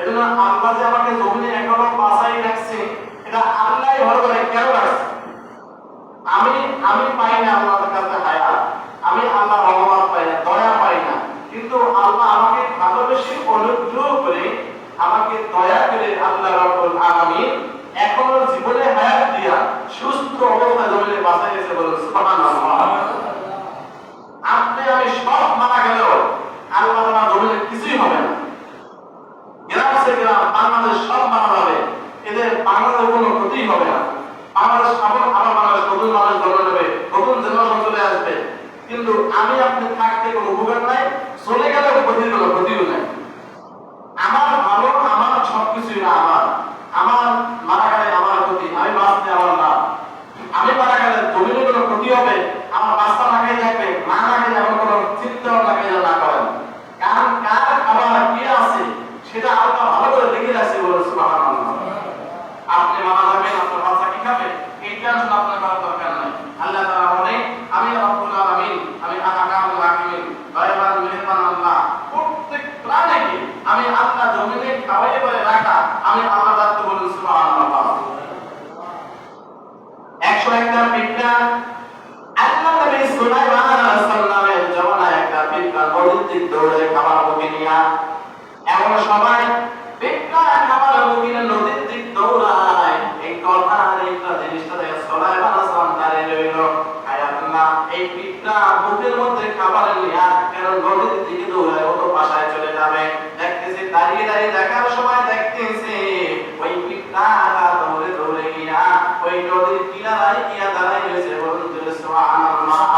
এজন্য আল্লাহ যে আমাকে জমিনে এখনও বাসাই রাখছে, এটা আল্লাহ ভালো করে কেন রাখছে? আমি আমি পাই না আল্লাহর কাছে হায়া আমি আল্লাহ রহমান পাই না, দয়া পাই না। কিন্তু আল্লাহ আমাকে ভালোবেসে অনুগ্রহ করে আমাকে দয়া করে আল্লাহ রব্বুল আলামিন এখনও জীবনে হায়াত দিয়া সুস্থ অবস্থায় জমিনে বাসাই রেখেছে বলে সুবহানাল্লাহ। ওই নদীর কিনারায় গিয়া দাঁড়াই রয়েছে। বলুন সুবহানাল্লাহ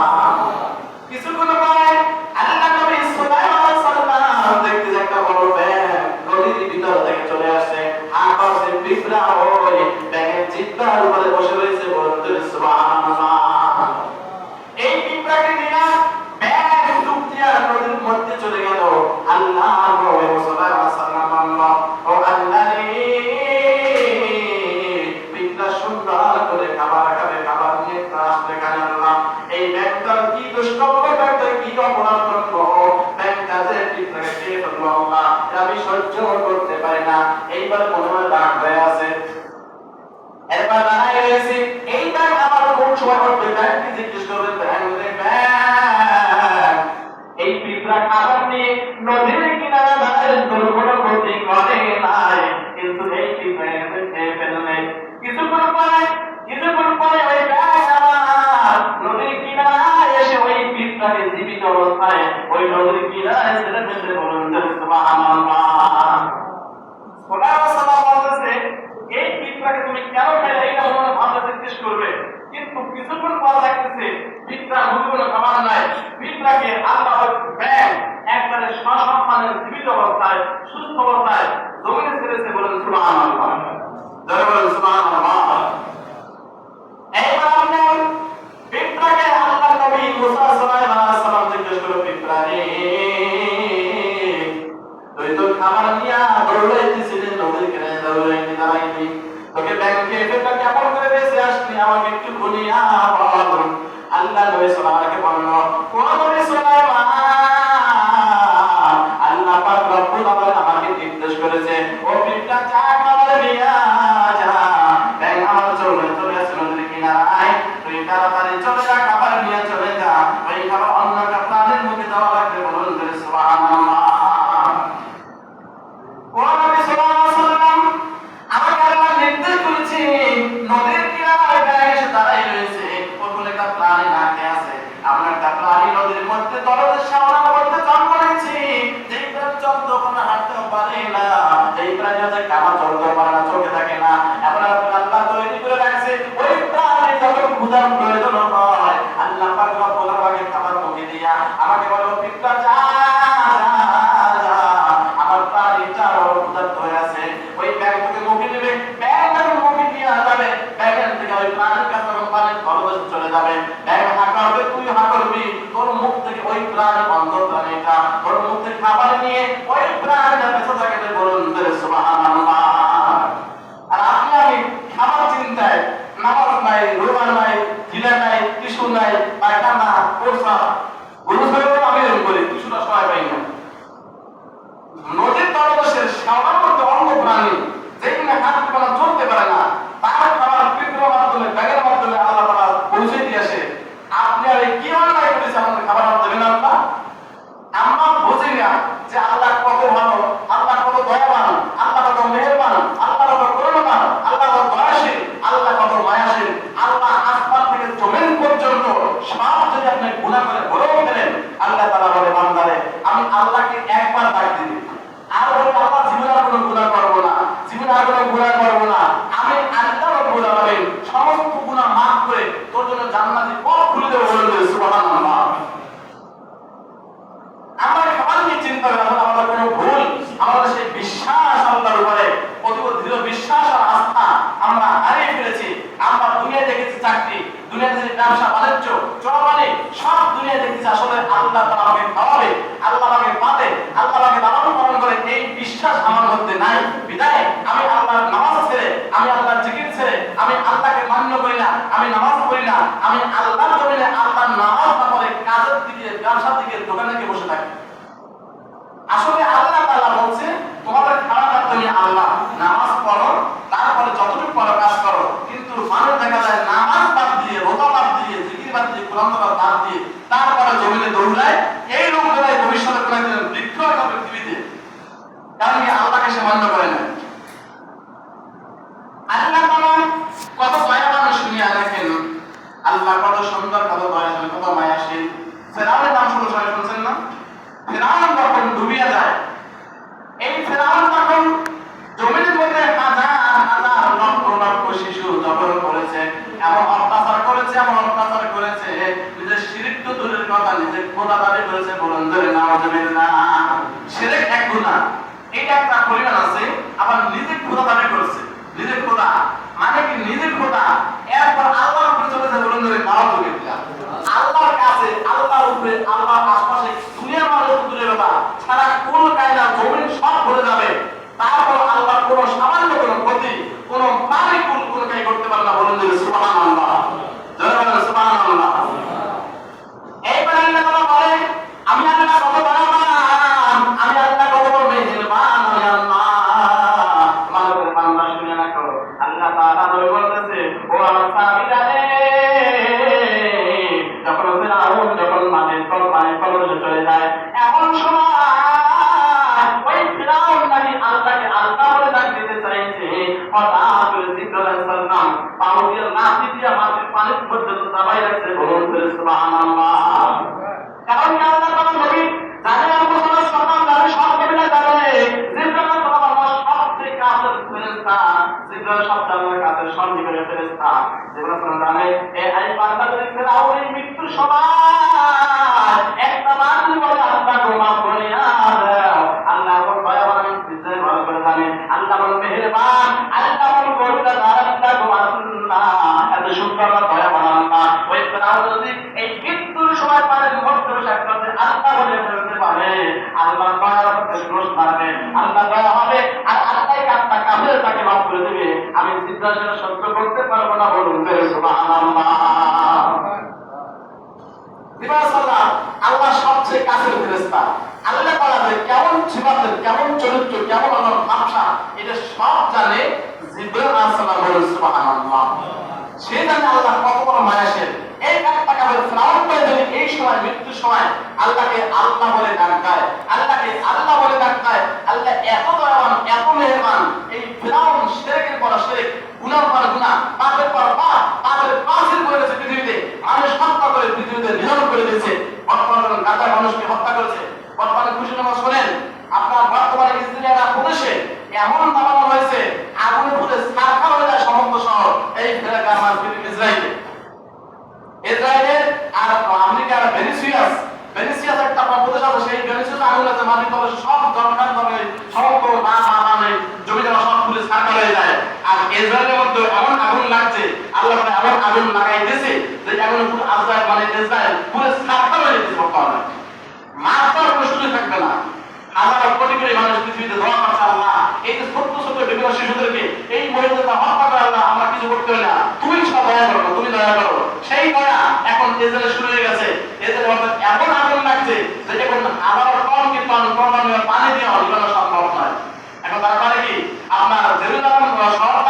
সময় ওই ব্যাংককে জিজ্ঞেস করবেন এই পিঁপড়া খাবার নিয়ে নদীর কিনারা দাঁড়ায় দুর্ঘটনা ক্ষতি করে নাই কিন্তু এই পিঁপড়া খেয়ে ফেললে। কিছুক্ষণ পরে কিছুক্ষণ পরে ওই ব্যাংক আবার নদীর কিনারায় এসে ওই পিঁপড়াকে জীবিত অবস্থায় ওই নদীর কিনারায় ছেড়ে ফেলতে বলুন আমার মা এই পিঁপড়াকে তুমি কেন ফেলে এটা ওনারা ভাবনা জিজ্ঞেস করবে। কিন্তু কিছুক্ষণ পর দেখতেছে মিত্রার গুণগুলো খাবার নাই। মিত্রাকে আল্লাহ ব্যাগ একবারে সসম্মানের জীবিত অবস্থায়, সুস্থ অবস্থায় জমিনে ছেড়েছে বলেন সুবাহ জয় বলেন সুবাহ দেখতে যে কোরআন নাম্বার বাদ দিয়ে তারপরে জমিনে দৌড়ায়, এই লোকগুলাই ভবিষ্যতে কোরআন দিন বিক্রয় হবে পৃথিবীতে। কারণ কি? আল্লাহকে সে মান্য করে না। আল্লাহ তাআলা কত মায়া মানুষ রাখেন আল্লাহ কত সুন্দর, কত মায়া কত মায়াশীল। ফেরাউনের নাম শুনে সবাই শুনছেন না? ফেরাউন তখন ডুবিয়ে যায়, এই ফেরাউন তখন গোনাদারি করেছে বলুন ধরে নাউজুবিল্লাহ শিরক এক গুনাহ এটা একটা পরিমাণ আছে, আবার নিজে খোদা দাবি করেছে। নিজে খোদা মানে কি নিজে খোদা? এরপর আল্লাহর উপরে চলে যায় বলুন ধরে নাউজুবিল্লাহ আল্লাহর কাছে আল্লাহর উপরে আল্লাহর আশপাশে সুবহানাল্লাহ। আল্লাহ সবচেয়ে কাছের ফেরেস্তা আল্লাহ তাআলা যে কেমন জীবাতের কেমন চরিত্র, কেমন আমার ভাষা এটা সব জানে সে জানে আল্লাহ কত বড় মায়াসের এই একটা কাপের ফ্লাউন যদি এই সময়, মৃত্যুর সময় আল্লাহকে আল্লাহ বলে ডাক দেয়, আল্লাহকে আল্লাহ বলে ডাক আল্লাহ এত দয়াবান, এত মেহেরবান, এই ফ্লাউন শিরকের পর শিরক গুনার পর গুনা পাপের পর পাপ, পাপের পাশের করে পৃথিবীতে। মানুষ হত্যা করে বিদ্যুতের নিধন করে দিয়েছে। বর্তমানে গাজার মানুষকে হত্যা করেছে। বর্তমানে খুশি নামাজ শোনেন, আপনার বর্তমানে ইসরায়েলরা পুলিশে এমন দাবানো হয়েছে আগুনে পুড়ে সারখা হয়ে যায় সমস্ত শহর। এই ফেরাকা আমার ইসরায়েলে ইসরায়েলের আর আমেরিকার ভেনিসিয়াস ভেনিসিয়াস একটা প্রদেশ আছে, সেই ভেনিসিয়াস আগুন আছে, মাটির তলে সব ইসরায়েলের মধ্যে এমন আগুন লাগছে, আল্লাহ মানে এমন আগুন লাগাইতেছে যে এখন পুরো আজরাইল মানে ইসরায়েল পুরো সাফা হয়ে যেতে সম্ভব না মারবার কোনো থাকবে না। হাজার কোটি কোটি মানুষ পৃথিবীতে ধোয়া পাচ্ছে আল্লাহ, এই যে ছোট্ট ছোট্ট বিভিন্ন শিশুদেরকে এই মহিলাদের হত্যা করে আল্লাহ আমার কিছু করতে হলে তুমি সব দয়া করো, তুমি দয়া করো। সেই দয়া এখন ইসরায়েল শুরু হয়ে গেছে। ইসরায়েল অর্থাৎ এমন আগুন লাগছে যে এখন আবার কম কিন্তু পানি দেওয়া এগুলো সম্ভব নয়। এখন তার মানে কি? আপনার জেরুজালেম শহরটা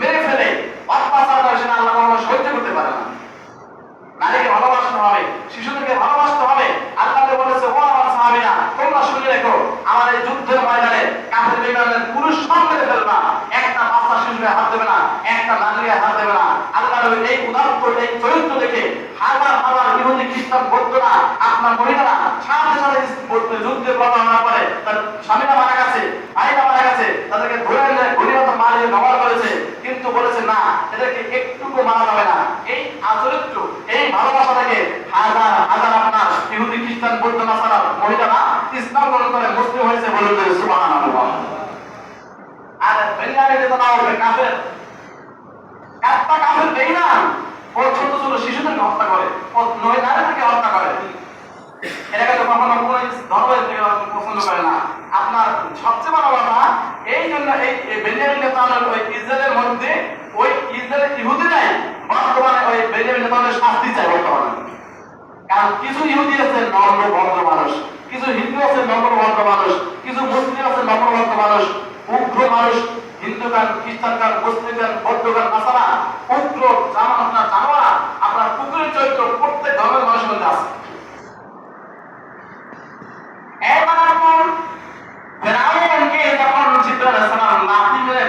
মেরে ফেলে, অত্যাচার সেটা আল্লাহ কখনো সহ্য করতে পারে না। নারীকে ভালোবাসতে হবে, শিশুদেরকে ভালোবাসতে হবে। আল্লাহ বলেছে, ও আমার সাহাবীরা, তোমরা শুনে রেখো, আমার যুদ্ধের ময়দানে কাফের বেঈমানদের পুরুষ সব মেরে ফেলবা। একটা বাচ্চা শিশুকে হাত দেবে না, একটা নারীকে হাত দেবে না। আল্লাহর এই উদাহরণ এই চরিত্র দেখে হাজার হাজার ইহুদি খ্রিস্টান বৌদ্ধরা, আপনার মহিলারা সাথে সাথে যুদ্ধে প্রবণ হওয়ার পরে তার স্বামীরা মারা গেছে, ভাইরা মারা গেছে, তাদেরকে ধরে এনে গরিবত মারিয়ে ব্যবহার করেছে কিন্তু বলেছে না এদেরকে একটুকু মারা যাবে না। এই আচরিত্র এই ভালোবাসা থেকে হাজার হাজার আপনার ইহুদি খ্রিস্টান, বৌদ্ধ নাসারা মহিলারা ইসলাম গ্রহণ করে মুসলিম হয়েছে বলে সুবহানাল্লাহ। আর বেনিয়ামে যেতে না হবে কাফের। একটা কাফের দেই না ও ছোট ছোট শিশুদেরকে হত্যা করে, ও নয় নারীদেরকে হত্যা করে। আপনার সবচেয়ে বড় কথা এই জন্য এই বেনিয়ামিন নেতানের ইসরায়েলের মধ্যে ওই ইসরায়েলের ইহুদিরাই বর্তমানে ওই বেনিয়ামিন নেতানের শাস্তি চায় বর্তমানে। কারণ কিছু ইহুদি আছে নম্র মানুষ, কিছু হিন্দু আছে নম্র মানুষ, কিছু মুসলিম আছে নম্র মানুষ, উগ্র মানুষ হিন্দু গান খ্রিস্টান গান মুসলিম গান বৌদ্ধ গান নাসারা, উগ্র জামান আপনার জানোয়ার, আপনার কুকুরের চরিত্র প্রত্যেক ধর্মের মানুষের মধ্যে আছে। আপনার ফেরাউনকে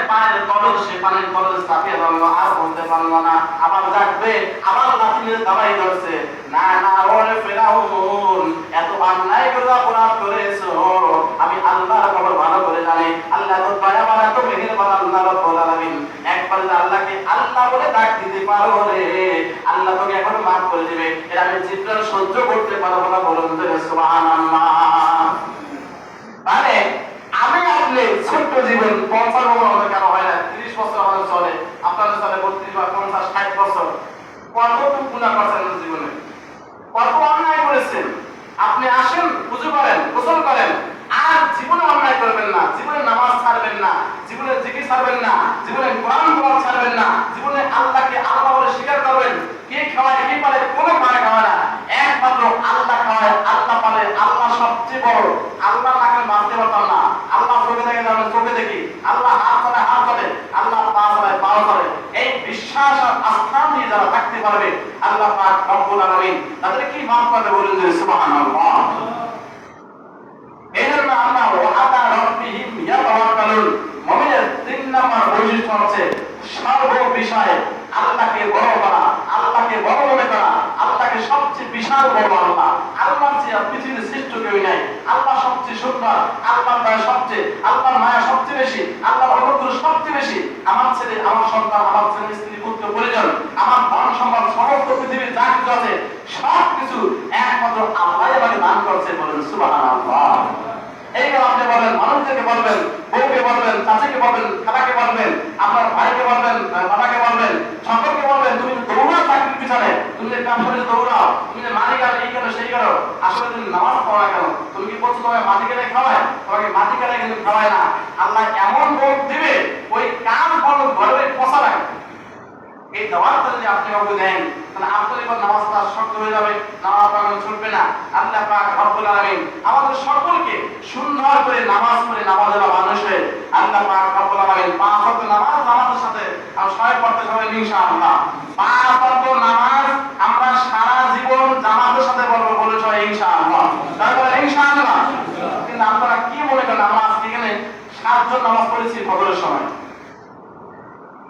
পায়ের সে পানির চাপিয়ে ধরলো আর বলতে পারল না, আবার জাগবে, আবার মেরে দাবাই ধরছে। না না ওরে এত অন্যায় করে অপরাধ আমি আল্লাহর ভালো করে জানি। আল্লাহ তো দয়া বানা তো মেহেরবান আল্লাহ রাব্বুল আলামিন। একবার আল্লাহকে আল্লাহ বলে ডাক দিতে পারো রে। আল্লাহ তোকে এখন মাফ করে দিবে। এটা আমি জিব্রাইল সহ্য করতে পারব না বলুন মানে আমি আপনি ছোট্ট জীবন পঞ্চাশ বছর আমাদের কেন হয় না তিরিশ বছর আমাদের চলে আপনাদের চলে বত্রিশ বা পঞ্চাশ ষাট বছর কতটুকু গুণা করছেন আমাদের জীবনে কত অন্যায় করেছেন আপনি আসেন পুজো করেন গোসল করেন আর জীবনে অন্যায় করবেন না জীবনে নামাজ ছাড়বেন না জীবনে জিকির ছাড়বেন না। জীবনে কোরআন পড়া ছাড়বেন না। জীবনে আল্লাহকে আল্লাহ বলে স্বীকার করবেন। কে খাওয়ায়, কে পারে কোনো খাওয়ায় খাওয়ায় না। একমাত্র আল্লাহ খাওয়ায়, আল্লাহ পারে আল্লাহ সবচেয়ে বড়। আল্লাহ নাকে মানতে পারতাম না। আল্লাহ চোখে দেখে আমরা চোখে দেখি। আল্লাহ হাত চলে হাত চলে আল্লাহ পা চলে পাও চলে এই বিশ্বাস আর আস্থা নিয়ে যারা থাকতে পারবে, আল্লাহ পাক রব্বুল আলামিন তাদের কি মাফ করবে বলুন যে সুবহানাল্লাহ এই জন্য আমরা ওয়াদা রব্বিহিম ইয়াতাওয়াক্কালুন মুমিনের তিন নাম্বার বৈশিষ্ট্য হচ্ছে সর্ব বিষয়ে আল্লাহকে বড় করা আল্লাহকে বড় মনে করা আল্লাহকে সবচেয়ে বিশাল বড় আল্লাহ আল্লাহর চেয়ে আর পৃথিবীর শ্রেষ্ঠ কেউ নাই আল্লাহ সবচেয়ে সুন্দর আল্লাহর দয়া সবচেয়ে আল্লাহর মায়া সবচেয়ে বেশি আল্লাহর অনুগ্রহ সবচেয়ে বেশি আমার ছেলে আমার সন্তান আমার ছেলে স্ত্রী পুত্র পরিজন আমার ধন সম্পদ সমস্ত পৃথিবীর যা কিছু আছে সব কিছু একমাত্র আল্লাহ আমাকে দান করছে বলেন সুবহানাল্লাহ এইগুলো আপনি বলবেন মানুষদেরকে বলবেন বউকে বলবেন চাচিকে বলবেন, আপনার ভাইকে বলবেন বাবাকে বলবেন, সকলকে বলবেন, তুমি দৌড়াও চাকরির পিছনে, তুমি যে ব্যবসায় দৌড়াও, তুমি যে মালিক আর এই করো সেই করো আসলে তুমি নামাজ পড়ো না কেন? তুমি কি বলছো তোমাকে মাটি কেটে খাওয়ায়? তোমাকে মাটি কেটে কিন্তু খাওয়ায় না। আল্লাহ এমন রোগ দিবে, ওই কাম বড় ঘরে পচা লাগে এই দাওয়াতটা যদি আপনি কাউকে দেন, তাহলে আপনার এবার নামাজটা শক্ত হয়ে যাবে। নামাজ পড়ানো ছুটবে না। আল্লাহ পাক রব্বুল আলামিন আমাদের সকলকে সুন্দর করে নামাজ পড়ে নামাজেরা মানুষ হয়ে আল্লাহ পাক রব্বুল আলামিন পাঁচ ওয়াক্ত নামাজ আমাদের সাথে আমরা সবাই পড়তে সবাই ইনশাআল্লাহ। পাঁচ ওয়াক্ত নামাজ আমরা সারা জীবন জামাতের সাথে বলব বলে সবাই ইনশাআল্লাহ। তারপরে ইনশাআল্লাহ। কিন্তু আপনারা কি মনে করেন, আমরা আজকে এখানে সাতজন নামাজ পড়েছি ফজরের সময়?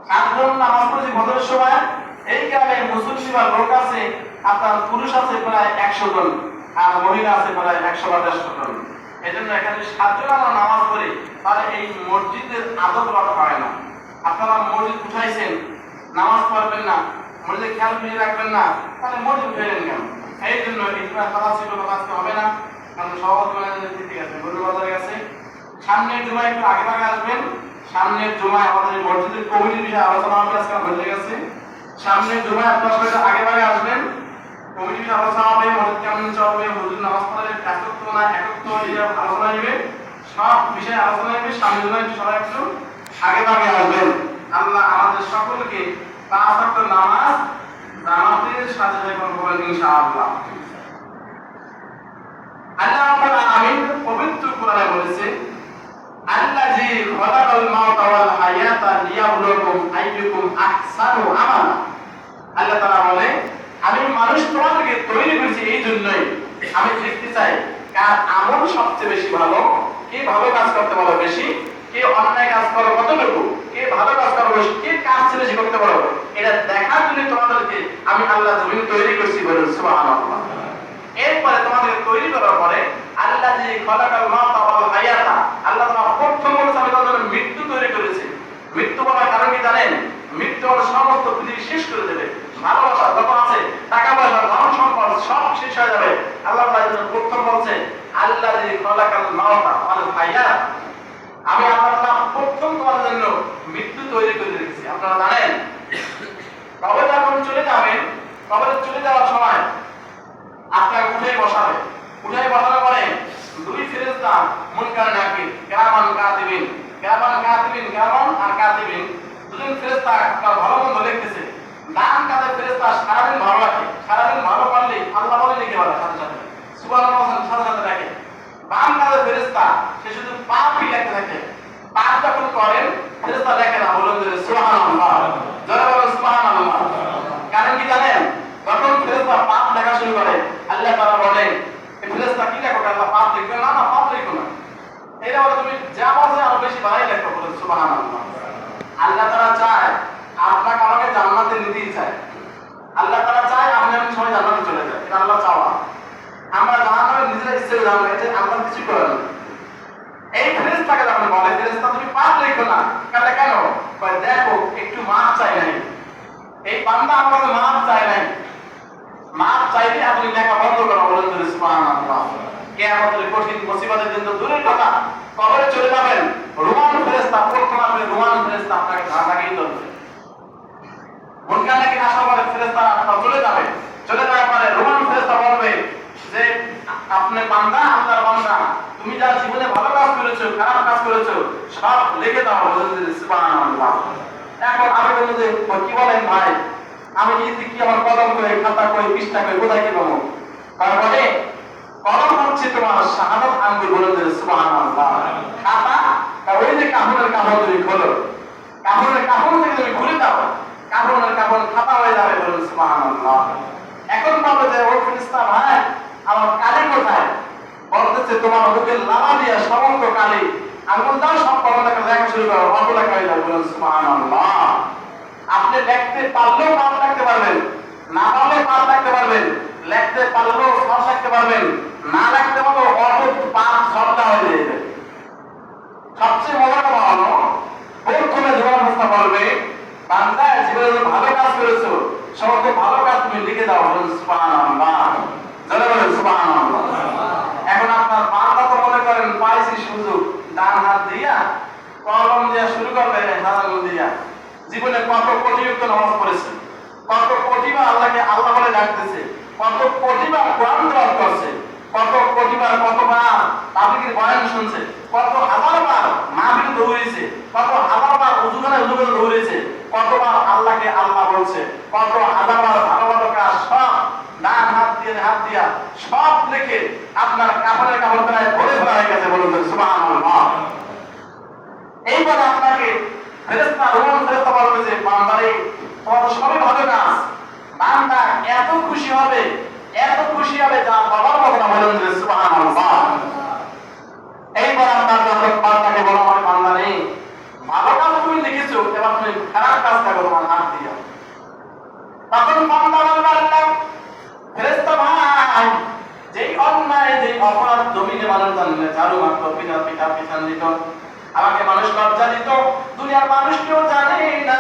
সাতজন না নামাজ পড়েছি ভদ্রের সময় এই গ্রামে মুসলমান বা লোক আছে, আপনার পুরুষ আছে প্রায় একশো জন, আর মহিলা আছে প্রায় একশো বা জন। এই জন্য এখানে সাতজন আমরা নামাজ পড়ি, তাহলে এই মসজিদের আদব রক্ষা হয় না। আপনারা মসজিদ উঠাইছেন, নামাজ পড়বেন না, মসজিদে খেয়াল ফিরে রাখবেন না, তাহলে মসজিদ ফেলেন কেন? এই জন্য এই কথা ছিল আজকে হবে না, কারণ ম্যানেজার ঠিক আছে গরু বাজারে গেছে সামনের জুমায় একটু আগে আগে আসবেন সামনের জুমায় আমাদের মসজিদের কমিটির বিষয়ে আলোচনা হবে, আজকে হয়ে গেছে। সামনের জুমায় আপনারা সবাই আগে আগে আসবেন। কমিটির বিষয়ে আলোচনা হবে, মসজিদ কেমন চলবে মসজিদ নামাজ পড়ার একত্র না একত্র এই আলোচনা হবে সব বিষয়ে আলোচনা হবে সামনের জুমায় সবাই একটু আগে আগে আসবেন। আল্লাহ আমাদের সকলকে পাঁচ ওয়াক্ত নামাজ, জামাতের সাথে সাথে করবেন ইনশাআল্লাহ। আল্লাহ আলামিন পবিত্র কোরআনে বলেছে আল্লাযী খালাকাল মাউতা ওয়াল হায়াতা লিয়াবলুকুম আইয়ুকুম আহসানু আমালা। আল্লাহ তাআলা বলে, আমি মানুষ তোমাদেরকে তৈরি করেছি এই জন্যই। আমি দেখতে চাই কার আমল সবচেয়ে বেশি ভালো, কে ভালো কাজ করতে পারো বেশি, কে অন্যায় কাজ করো কতটুকু, কে ভালো কাজ করো বেশি, কে কাজ বেশি করতে পারো, এটা দেখার জন্য তোমাদেরকে আমি আল্লাহ জমিন তৈরি করছি বলুন সুবহানাল্লাহ। এরপরে তোমাদেরকে তৈরি করার পরে আল্লাহ যে খলাকাল মাউতা ওয়াল হায়াতা, আল্লাহ তাআলা প্রথম বলেছে, আমি তোমাদের মৃত্যু তৈরি করেছি। মৃত্যু বলার কারণ কি জানেন? মৃত্যু হলো সমস্ত পৃথিবী শেষ করে দেবে। ভালোবাসা যত আছে টাকা পয়সা ধন সম্পদ সব শেষ হয়ে যাবে। আল্লাহ প্রথম বলছে আল্লাহ যে খলাকাল মাউতা ওয়াল হায়াতা আমি আল্লাহ তাআলা প্রথম তোমাদের জন্য মৃত্যু তৈরি করে রেখেছি আপনারা জানেন, কবে যখন চলে যাবেন, কবে চলে যাওয়ার সময় আপনাকে উঠে বসাবে। উঠে বসানোর পরে দুই ফেরেশতা মুনকার নাকির কেরামান কাতিবিন? কেরামান কাতিবিন কেরামান আর কা কাতিবিন? দুজন ফেরেশতা আপনার ভালো মন্দ লিখতেছে। ডান কাঁধে ফেরেশতা সারাদিন ভালো রাখে। সারাদিন ভালো করলে আল্লাহ বলে লিখে বলে সাথে সাথে। সুবহানাল্লাহ, সাথে সাথে রাখে বাম কাঁধে ফেরেশতা, সে শুধু পাপই লিখতে থাকে পাপ যখন করেন, ফেরেশতা লেখে না বলুন যে সুবহানাল্লাহ। জোরে বলুন সুবহানাল্লাহ। কারণ কি জানেন? যখন ফেরেশতা পাপ লেখা শুরু করে, আল্লাহ তাআলা বলেন, এই ফেরেশতা কি লেখো আল্লাহ পাপ লিখবে না? না, পাপ লিখো না। এটা বলে, তুমি যা বাজে আরও বেশি বাড়াই লেখো। বলে সুবহানাল্লাহ। আল্লাহ তাআলা চায় আপনাকে আমাকে জান্নাতে নিতেই চায়। আল্লাহ তাআলা চায় আপনি আমি সবাই জান্নাতে চলে যায় এটা আল্লাহ চাওয়া। আমরা জাহান্নামে নিজেরা ইচ্ছে করে এটা আল্লাহ কিছু করেন এই ফেরেশতাকে যখন বলে, ফেরেশতা তুমি পাপ লিখো না। কালে কেন? দেখো, একটু মাপ চাই নাই। এই বান্দা আমার কাছে মাপ চায় নাই। মাপ চাইলে আপনি লেখা বন্ধ করা, বলেন সুবহানাল্লাহ। কিয়ামতের কঠিন মুসিবতের তো দূরের কথা, কবরে চলে যাবেন। রোমান ফেরেশতা, প্রথম আপনি রোমান ফেরেশতা আপনাকে ঘা লাগিয়ে ধরবে মুনকার নাকি আশা করে? ফেরেশতা আপনার চলে যাবে। চলে যাওয়ার পরে রোমান ফেরেশতা বলবে যে, আপনি বান্দা আপনার বান্দা। তুমি যা জীবনে ভালো কাজ করেছ, খারাপ কাজ করেছ, সব লিখে দাও সুবহানাল্লাহ। এখন আমি বলব যে কি বলেন ভাই? আমি যদি কি আমার কলম করে খাতা করে পৃষ্ঠা করে কোথায় কি পাবো? তারপরে কলম হচ্ছে তোমার শাহাদত আঙ্গুল বলে সুবহানাল্লাহ। খাতা ওই যে কাপড়ের কাপড় তুমি খোলো কাপড়ের কাপড় থেকে তুমি খুলে দাও কাপড়ের কাপড় খাতা হয়ে যাবে বলে সুবহানাল্লাহ। এখন বলবে যে ওই ফেরেশতা ভাই, আমার কালি কোথায়? বলতেছে, তোমার মুখের লালা দিয়া সমস্ত কালি আঙ্গুল দাও সব কলমটাকে লেখা শুরু করো অল্প লেখা হয়ে যাবে বলে সুবহানাল্লাহ। আপনি লিখতে পারলেও পাপ রাখতে পারবেন, না পারলে পাপ রাখতে পারবেন, লিখতে পারলেও সব রাখতে পারবেন, না রাখতে পারলেও অল্প পাপ সবটা হয়ে যাবে সবচেয়ে মজার কথা হলো প্রথমে জীবন বলবে বান্দা, জীবনে ভালো কাজ করেছ। সমস্ত ভালো কাজ তুমি লিখে দাও। বলুন সুবহানাল্লাহ। জলে বলেন সুবহানাল্লাহ। এখন আপনার বান্দা তো মনে করেন পাইছি সুযোগ, ডান হাত দিয়া, কলম দিয়া শুরু করবে হাত দিয়া। জীবনে কত কোটি যুক্ত নামাজ পড়েছে, কত কোটিবার আল্লাহকে আল্লাহ বলে ডাকতেছে, কত কোটিবার কোরআন তেলাওয়াত করছে, কত কোটিবার, কতবার তাবলীগের বয়ান শুনছে, কত হাজারবার মাহফিল দৌড়েছে কত এইবার আপনাকে এত খুশি হবে এত খুশি হবে যা বাবার কথা বলেন যে সুবহানাল্লাহ এইবার আপনার যখন বান্দাকে বলা হবে বান্দারে ভালো কাজ তুমি লিখেছো এবার তুমি তোমার হাত দিয়া। তখন বান্দা বলবে আল্লাহ ভাই, যেই অন্যায়, যেই অপরাধ জমিনে মানুষ জানলে ঝাড়ু মারত পিঠা পিঠা পিছান দিত আমাকে মানুষ লজ্জা দিত, দুনিয়ার মানুষ কেউ জানে না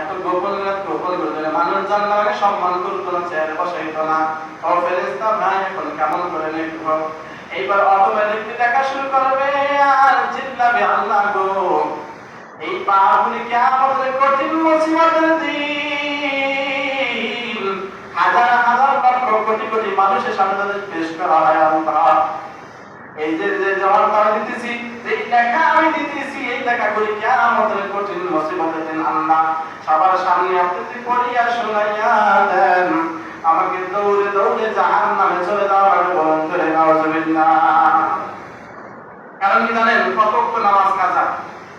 এত গোপন গোপন করে মানুষ জানলে আমাকে সম্মান করতো না, চেয়ারে বসাইতো না। ও ফেরেশতা ভাই, এখন কেমন করে লিখব এইবার অটোমেটিকলি দেখা শুরু করবে, আর চিল্লাবে আল্লাহ পাপগুলি কে আমাদের কঠিন মুসিবতের দিন? হাজার হাজার লক্ষ কোটি কোটি মানুষের সামনে তাদের পেশ করা হয় আল্লাহ। এই যে যে জবাব আমি দিতেছি এই লেখা আমি দিতেছি, এই লেখা করি কে আমাদের কঠিন মুসিবতের দিন? আল্লাহ, সবার সামনে আপনি যদি পড়িয়া শোনাইয়া দেন, আমাকে দৌড়ে দৌড়ে জাহান নামে চলে যাওয়ার বলুন চলে নাউজুবিল্লাহ কারণ কি জানেন? কত তো নামাজ কাজা?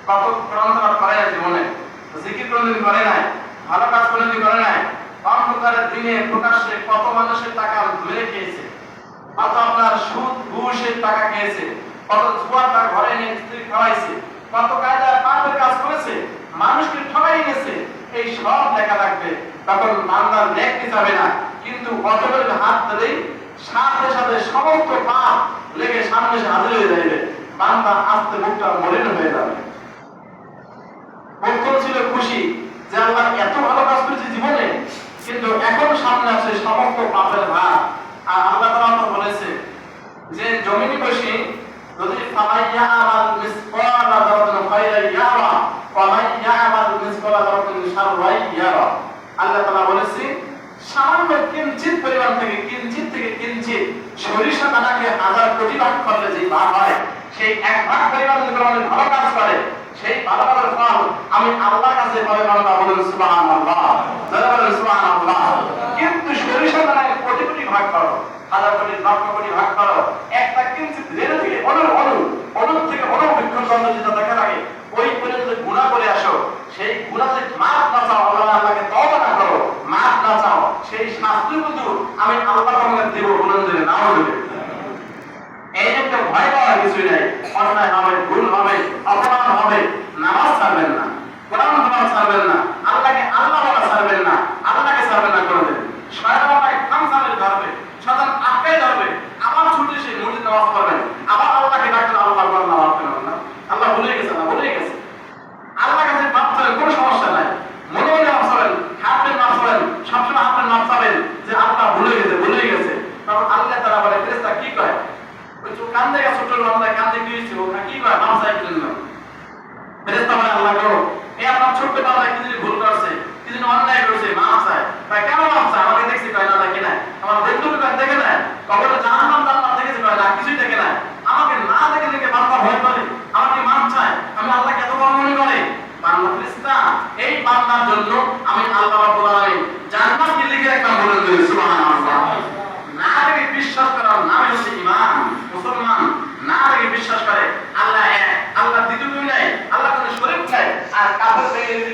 কত গ্রন্থপাঠ করে না জীবনে জিকির কোনদিন করে নাই? ভালো কাজ কোনদিন করে নাই? অন্ধকারের দিনে প্রকাশ্যে কত মানুষের টাকা সুদ কাজ করেছে? মানুষকে ঠকাই গেছে এই সব লেখা থাকবে। তখন বান্দার দেখতে যাবে না। কিন্তু অটোমেটিক হাত ধরেই সাথে সাথে সমস্ত পাপ লেগে সামনে হাজির হয়ে যাবে বান্দা আস্তে মুখটা মলিন হয়ে যাবে। মুখ ছিল, খুশি যে আল্লাহ এত ভালো কাজ করেছে জীবনে, কিন্তু এখন সামনে আছে সমস্ত পাপের ভার। আর আল্লাহ তাআলা তো বলেছে যে, জমিনে বসে যদি ফালাইয়া আমাল মিসকালা দারাতিন খায়রা ইয়ারা মান ইয়ামাল মিসকালা দারাতিন শাররা ইয়ারা। আল্লাহ তাআলা বলেছে, সামান্য কিঞ্চিত পরিমাণ থেকে, কিঞ্চিত থেকে কিঞ্চিত সরিষা দানাকে হাজার কোটি ভাগ করলে যে ভাগ হয়, সেই এক ভাগ পরিমাণ যদি মানুষ ভালো কাজ করে সেই ভালো কাজের ফল আমি আল্লাহর কাছে পাবে বান্দা বলুন সুবহানাল্লাহ যারা বলেন সুবহানাল্লাহ কিন্তু সরিষা দানায় কোটি কোটি ভাগ করো হাজার কোটি লক্ষ কোটি ভাগ করো একটা কিঞ্চিত রেণু থেকে অনু অনু অনু থেকে অনু বিক্ষণ বন্ধ যেটা দেখা লাগে ওই পর্যন্ত গুণা করে আসো সেই গুণা যদি মাফ না চাও আল্লাহ আল্লাহকে তওবা না করো মাফ না চাও সেই শাস্তি কিন্তু আমি আল্লাহ তোমাকে দেব বলুন দেবে নাও দেবে এই একটা ভয় পাওয়ার কিছুই নাই অন্যায় হবে ভুল হবে অপরাধ হবে নামাজ ছাড়বেন না কোরআন ধরা ছাড়বেন না আল্লাহকে আল্লাহ বলা ছাড়বেন না আল্লাহকে ছাড়বেন না করে দেবেন শয়তান আপনাকে খামসালে ধরবে শয়তান আটকাই ধরবে আবার ছুটে সে মসজিদ নামাজ পড়বেন আবার আল্লাহকে ডাকতে আল্লাহ আল্লাহ নামাজ পড়বেন না আল্লাহ ভুলে গেছে না ভুলে গেছে আল্লাহ কাছে মাপ চাবেন কোনো সমস্যা নাই মনে মনে মাপ চাবেন হাতের মাপ চাবেন সবসময় হাতের মাপ চাবেন যে আল্লাহ ভুলে গেছে ভুলে গেছে তখন আল্লাহ তারা বলে ফেরেস্তা কি কয় ওই চোখ কান্দে গেছে ছোট বান্দা কান্দে কি হয়েছে ওরা কি কয় মাপ চাই জন্য ফেরেস্তা বলে আল্লাহ গো এই আপনার ছোট্ট বান্দা কি যদি ভুল করছে কি যদি অন্যায় করেছে মাপ চায় কয় কেন মাপ চায় আমাকে দেখছি কয় না দেখে নাই আমার বন্ধু কয় দেখে নাই কবরে জাহান্নাম জান্নাত দেখেছে কয় না কিছুই দেখে নাই আমাকে না দেখে দেখে বান্দা ভয় করে আমাকে মাপ চায় আমি আল্লাহকে এত বড় মনে করে বান্দা ফেরেশতা এই বান্দার জন্য আমি আল্লাহ রাব্বুল আলামিন জান্নাতকে লিখে রাখলাম বলে দিই সুবহানাল্লাহ না দেখে বিশ্বাস করার নামই হচ্ছে ঈমান মুসলমান না দেখে বিশ্বাস করে আল্লাহ এক আল্লাহ দ্বিতীয় কেউ নাই আল্লাহ কোনো শরীক নাই আর কাফের থেকে যদি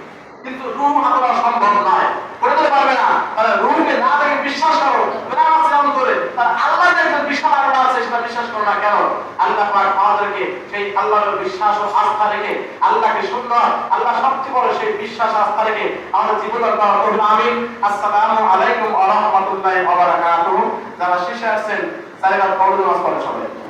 কিন্তু রূপ হাতে সম্ভব নয়। করতে পারবে না। তাহলে রূপকে না দেখে বিশ্বাস করো। অন্তরে তাহলে আল্লাহ যে একজন আল্লাহ আছে, সেটা বিশ্বাস করো না কেন? আল্লাহ পাক আমাদেরকে সেই আল্লাহর বিশ্বাস ও আস্থা রেখে আল্লাহকে সুন্দর, আল্লাহ সবচেয়ে বড় সেই বিশ্বাস আস্থা রেখে আমাদের জীবন আমিন। আসসালামু আলাইকুম ওয়া বারাকাতুহু। যারা শেষে তারা নামাজ পড়ে সবাই।